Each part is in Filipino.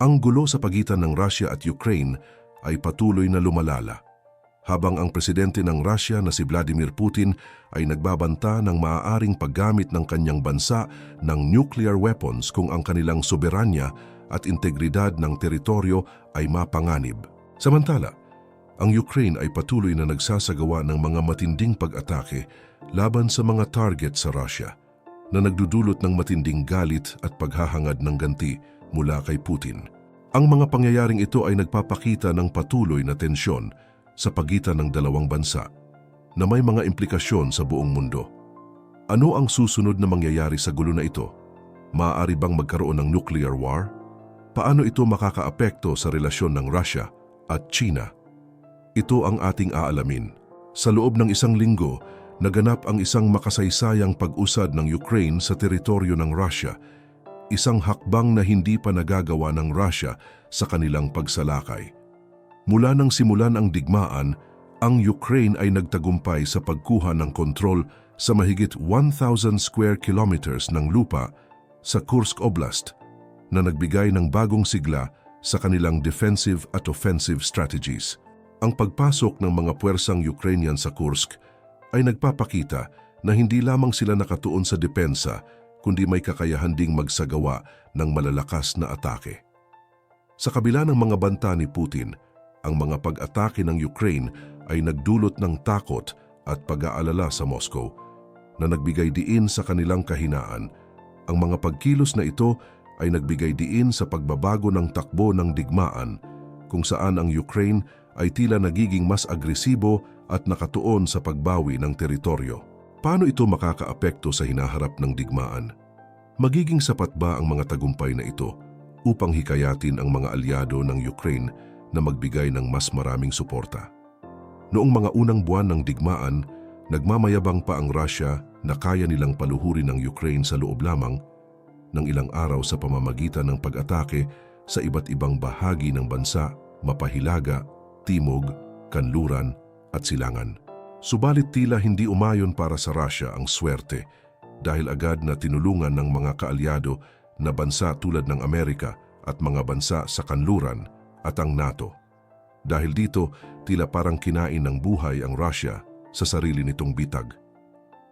Ang gulo sa pagitan ng Russia at Ukraine ay patuloy na lumalala. Habang ang presidente ng Russia na si Vladimir Putin ay nagbabanta ng maaaring paggamit ng kanyang bansa ng nuclear weapons kung ang kanilang soberanya at integridad ng teritoryo ay mapanganib. Samantala, ang Ukraine ay patuloy na nagsasagawa ng mga matinding pag-atake laban sa mga target sa Russia na nagdudulot ng matinding galit at paghahangad ng ganti mula kay Putin. Ang mga pangyayaring ito ay nagpapakita ng patuloy na tensyon sa pagitan ng dalawang bansa na may mga implikasyon sa buong mundo. Ano ang susunod na mangyayari sa gulo na ito? Maaari bang magkaroon ng nuclear war? Paano ito makakaapekto sa relasyon ng Russia at China? Ito ang ating aalamin. Sa loob ng isang linggo, naganap ang isang makasaysayang pag-usad ng Ukraine sa teritoryo ng Russia, isang hakbang na hindi pa nagagawa ng Russia sa kanilang pagsalakay. Mula nang simulan ang digmaan, ang Ukraine ay nagtagumpay sa pagkuha ng kontrol sa mahigit 1,000 square kilometers ng lupa sa Kursk Oblast na nagbigay ng bagong sigla sa kanilang defensive at offensive strategies. Ang pagpasok ng mga puwersang Ukrainian sa Kursk ay nagpapakita na hindi lamang sila nakatuon sa depensa kundi may kakayahan ding magsagawa ng malalakas na atake. Sa kabila ng mga banta ni Putin, ang mga pag-atake ng Ukraine ay nagdulot ng takot at pag-aalala sa Moscow na nagbigay diin sa kanilang kahinaan. Ang mga pagkilos na ito ay nagbigay diin sa pagbabago ng takbo ng digmaan kung saan ang Ukraine ay tila nagiging mas agresibo at nakatuon sa pagbawi ng teritoryo. Paano ito makakaapekto sa hinaharap ng digmaan? Magiging sapat ba ang mga tagumpay na ito upang hikayatin ang mga alyado ng Ukraine na magbigay ng mas maraming suporta? Noong mga unang buwan ng digmaan, nagmamayabang pa ang Russia na kaya nilang paluhurin ang Ukraine sa loob lamang ng ilang araw sa pamamagitan ng pag-atake sa iba't ibang bahagi ng bansa, mapahilaga, timog, kanluran at silangan. Subalit tila hindi umayon para sa Russia ang swerte dahil agad na tinulungan ng mga kaalyado na bansa tulad ng Amerika at mga bansa sa kanluran at ang NATO. Dahil dito, tila parang kinain ng buhay ang Russia sa sarili nitong bitag.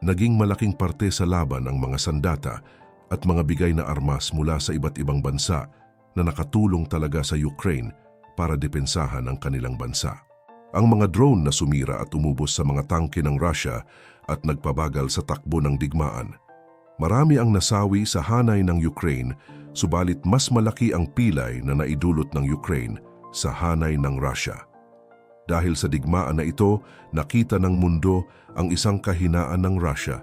Naging malaking parte sa laban ang mga sandata at mga bigay na armas mula sa iba't ibang bansa na nakatulong talaga sa Ukraine para depensahan ang kanilang bansa. Ang mga drone na sumira at umubos sa mga tangke ng Russia at nagpabagal sa takbo ng digmaan. Marami ang nasawi sa hanay ng Ukraine, subalit mas malaki ang pilay na naidulot ng Ukraine sa hanay ng Russia. Dahil sa digmaan na ito, nakita ng mundo ang isang kahinaan ng Russia.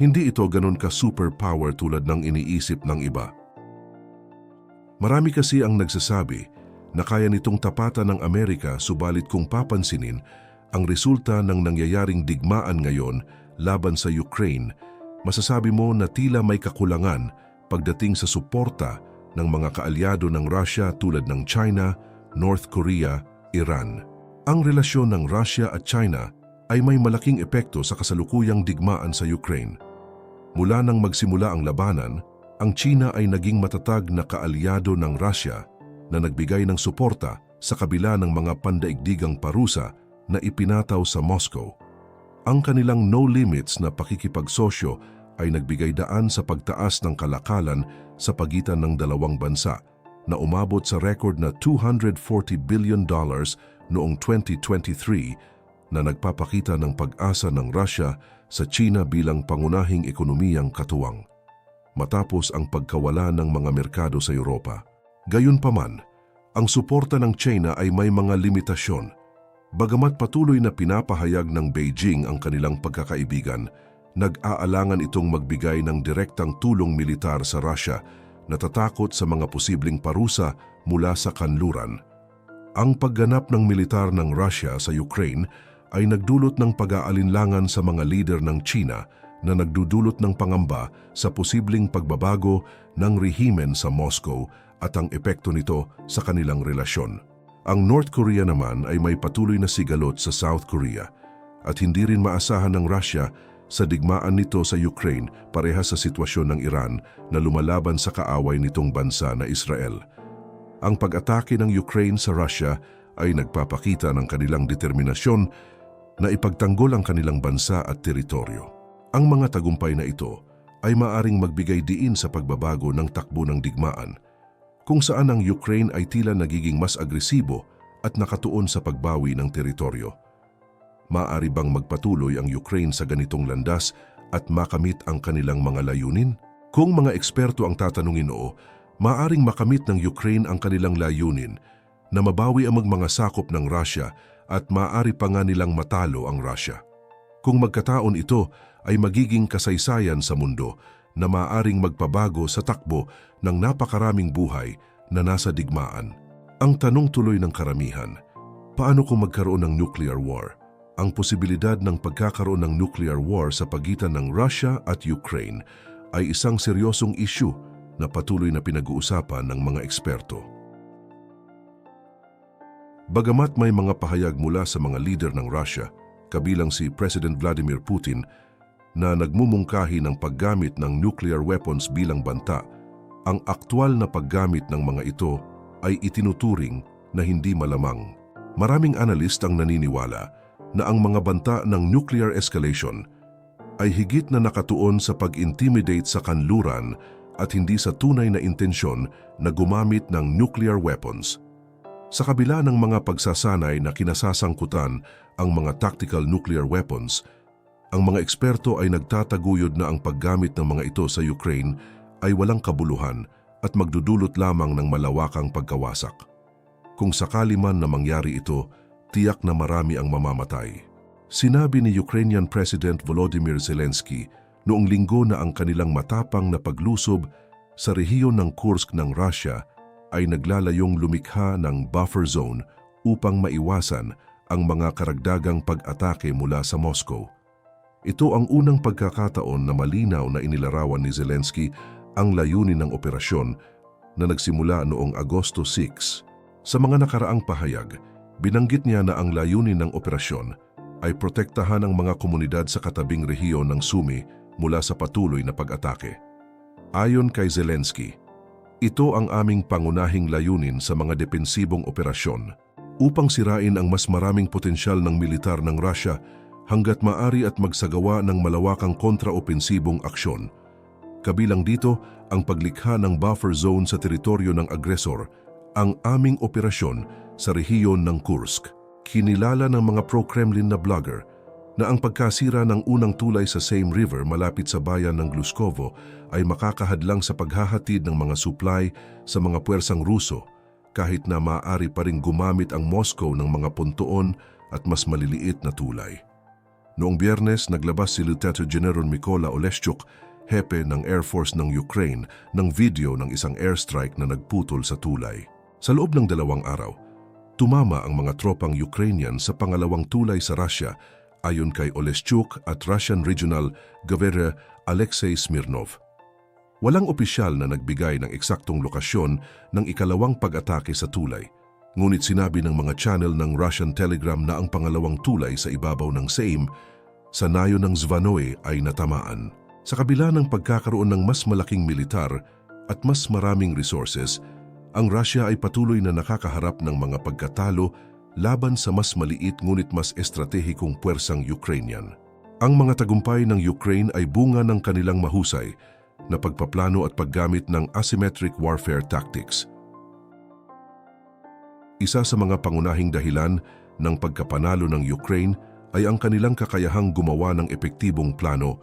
Hindi ito ganun ka superpower tulad ng iniisip ng iba. Marami kasi ang nagsasabi na kaya nitong tapatan ng Amerika subalit kung papansinin, ang resulta ng nangyayaring digmaan ngayon laban sa Ukraine, masasabi mo na tila may kakulangan pagdating sa suporta ng mga kaalyado ng Russia tulad ng China, North Korea, Iran. Ang relasyon ng Russia at China ay may malaking epekto sa kasalukuyang digmaan sa Ukraine. Mula nang magsimula ang labanan, ang China ay naging matatag na kaalyado ng Russia na nagbigay ng suporta sa kabila ng mga pandaigdigang parusa na ipinataw sa Moscow. Ang kanilang no limits na pakikipagsosyo ay nagbigay daan sa pagtaas ng kalakalan sa pagitan ng dalawang bansa na umabot sa record na 240 billion dollars noong 2023 na nagpapakita ng pag-asa ng Russia sa China bilang pangunahing ekonomiyang katuwang matapos ang pagkawala ng mga merkado sa Europa. Gayunpaman, ang suporta ng China ay may mga limitasyon. Bagamat patuloy na pinapahayag ng Beijing ang kanilang pagkakaibigan, nag-aalangan itong magbigay ng direktang tulong militar sa Russia natatakot sa mga posibleng parusa mula sa kanluran. Ang pagganap ng militar ng Russia sa Ukraine ay nagdulot ng pag-aalinlangan sa mga leader ng China na nagdudulot ng pangamba sa posibleng pagbabago ng rehimen sa Moscow at ang epekto nito sa kanilang relasyon. Ang North Korea naman ay may patuloy na sigalot sa South Korea at hindi rin maasahan ng Russia sa digmaan nito sa Ukraine parehas sa sitwasyon ng Iran na lumalaban sa kaaway nitong bansa na Israel. Ang pag-atake ng Ukraine sa Russia ay nagpapakita ng kanilang determinasyon na ipagtanggol ang kanilang bansa at teritoryo. Ang mga tagumpay na ito ay maaring magbigay diin sa pagbabago ng takbo ng digmaan, kung saan ang Ukraine ay tila nagiging mas agresibo at nakatuon sa pagbawi ng teritoryo. Maaari bang magpatuloy ang Ukraine sa ganitong landas at makamit ang kanilang mga layunin? Kung mga eksperto ang tatanungin oo, maaring makamit ng Ukraine ang kanilang layunin na mabawi ang mga sakop ng Russia at maaari pa nga nilang matalo ang Russia. Kung magkataon ito ay magiging kasaysayan sa mundo na maaring magpabago sa takbo ng napakaraming buhay na nasa digmaan. Ang tanong tuloy ng karamihan, paano kung magkaroon ng nuclear war? Ang posibilidad ng pagkakaroon ng nuclear war sa pagitan ng Russia at Ukraine ay isang seryosong issue na patuloy na pinag-uusapan ng mga eksperto. Bagamat may mga pahayag mula sa mga leader ng Russia, kabilang si President Vladimir Putin, na nagmumungkahi ng paggamit ng nuclear weapons bilang banta, ang aktwal na paggamit ng mga ito ay itinuturing na hindi malamang. Maraming analist ang naniniwala na ang mga banta ng nuclear escalation ay higit na nakatuon sa pag-intimidate sa kanluran at hindi sa tunay na intensyon na gumamit ng nuclear weapons. Sa kabila ng mga pagsasanay na kinasasangkutan ang mga tactical nuclear weapons, ang mga eksperto ay nagtataguyod na ang paggamit ng mga ito sa Ukraine ay walang kabuluhan at magdudulot lamang ng malawakang pagkawasak. Kung sakali man na mangyari ito, tiyak na marami ang mamamatay. Sinabi ni Ukrainian President Volodymyr Zelensky noong linggo na ang kanilang matapang na paglusob sa rehiyon ng Kursk ng Russia ay naglalayong lumikha ng buffer zone upang maiwasan ang mga karagdagang pag-atake mula sa Moscow. Ito ang unang pagkakataon na malinaw na inilarawan ni Zelensky ang layunin ng operasyon na nagsimula noong Agosto 6. Sa mga nakaraang pahayag, binanggit niya na ang layunin ng operasyon ay protektahan ang mga komunidad sa katabing rehiyon ng Sumi mula sa patuloy na pag-atake. Ayon kay Zelensky, ito ang aming pangunahing layunin sa mga depensibong operasyon upang sirain ang mas maraming potensyal ng militar ng Russia hanggat maari at magsagawa ng malawakang kontraopensibong aksyon. Kabilang dito ang paglikha ng buffer zone sa teritoryo ng agresor, ang aming operasyon sa rehiyon ng Kursk kinilala ng mga pro-Kremlin na vlogger na ang pagkasira ng unang tulay sa Same River malapit sa bayan ng Gluskovo ay makakahadlang sa paghahatid ng mga supply sa mga puwersang Ruso kahit na maaari pa rin gumamit ang Moscow ng mga puntoon at mas maliliit na tulay. Noong biyernes, naglabas si Lieutenant General Mikola Oleshchuk, hepe ng Air Force ng Ukraine, ng video ng isang airstrike na nagputol sa tulay. Sa loob ng dalawang araw, tumama ang mga tropang Ukrainian sa pangalawang tulay sa Russia ayon kay Oleshchuk at Russian Regional Governor Alexei Smirnov. Walang opisyal na nagbigay ng eksaktong lokasyon ng ikalawang pag-atake sa tulay, ngunit sinabi ng mga channel ng Russian Telegram na ang pangalawang tulay sa ibabaw ng Seim sa nayo ng Zvanoe ay natamaan. Sa kabila ng pagkakaroon ng mas malaking militar at mas maraming resources, ang Russia ay patuloy na nakakaharap ng mga pagkatalo laban sa mas maliit ngunit mas estratehikong puwersang Ukrainian. Ang mga tagumpay ng Ukraine ay bunga ng kanilang mahusay na pagpaplano at paggamit ng asymmetric warfare tactics. Isa sa mga pangunahing dahilan ng pagkapanalo ng Ukraine ay ang kanilang kakayahang gumawa ng epektibong plano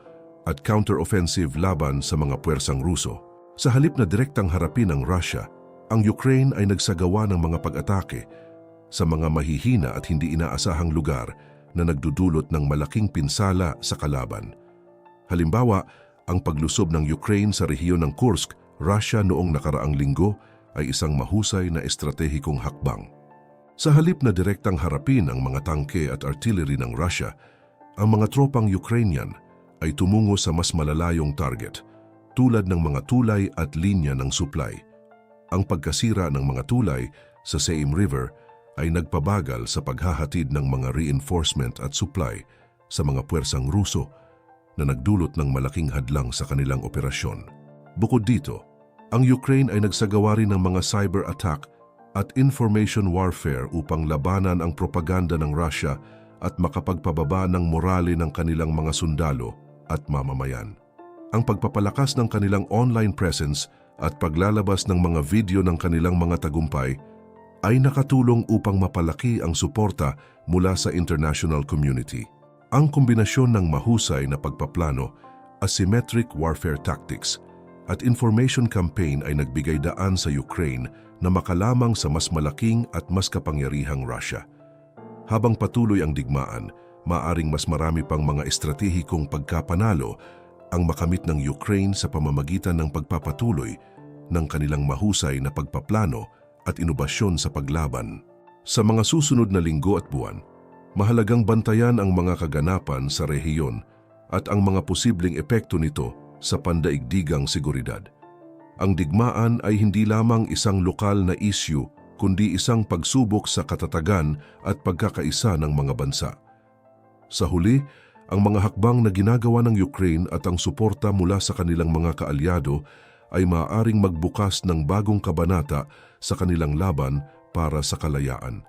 at counter-offensive laban sa mga puwersang Ruso. Sa halip na direktang harapin ng Russia, ang Ukraine ay nagsagawa ng mga pag-atake sa mga mahihina at hindi inaasahang lugar na nagdudulot ng malaking pinsala sa kalaban. Halimbawa, ang paglusob ng Ukraine sa rehiyon ng Kursk, Russia noong nakaraang linggo ay isang mahusay na estratehikong hakbang. Sa halip na direktang harapin ang mga tangke at artillery ng Russia, ang mga tropang Ukrainian ay tumungo sa mas malalayong target tulad ng mga tulay at linya ng supply. Ang pagkasira ng mga tulay sa Seim River ay nagpabagal sa paghahatid ng mga reinforcement at supply sa mga puwersang Ruso na nagdulot ng malaking hadlang sa kanilang operasyon. Bukod dito, ang Ukraine ay nagsagawa rin ng mga cyber attack at information warfare upang labanan ang propaganda ng Russia at makapagpababa ng morale ng kanilang mga sundalo at mamamayan. Ang pagpapalakas ng kanilang online presence at paglalabas ng mga video ng kanilang mga tagumpay ay nakatulong upang mapalaki ang suporta mula sa international community. Ang kombinasyon ng mahusay na pagpaplano, asymmetric warfare tactics, at information campaign ay nagbigay daan sa Ukraine na makalamang sa mas malaking at mas kapangyarihang Russia. Habang patuloy ang digmaan, maaring mas marami pang mga estratehikong pagkapanalo ang makamit ng Ukraine sa pamamagitan ng pagpapatuloy ng kanilang mahusay na pagpaplano at inobasyon sa paglaban. Sa mga susunod na linggo at buwan, mahalagang bantayan ang mga kaganapan sa rehiyon at ang mga posibleng epekto nito sa pandaigdigang seguridad. Ang digmaan ay hindi lamang isang lokal na issue kundi isang pagsubok sa katatagan at pagkakaisa ng mga bansa. Sa huli, ang mga hakbang na ginagawa ng Ukraine at ang suporta mula sa kanilang mga kaalyado ay maaaring magbukas ng bagong kabanata sa kanilang laban para sa kalayaan.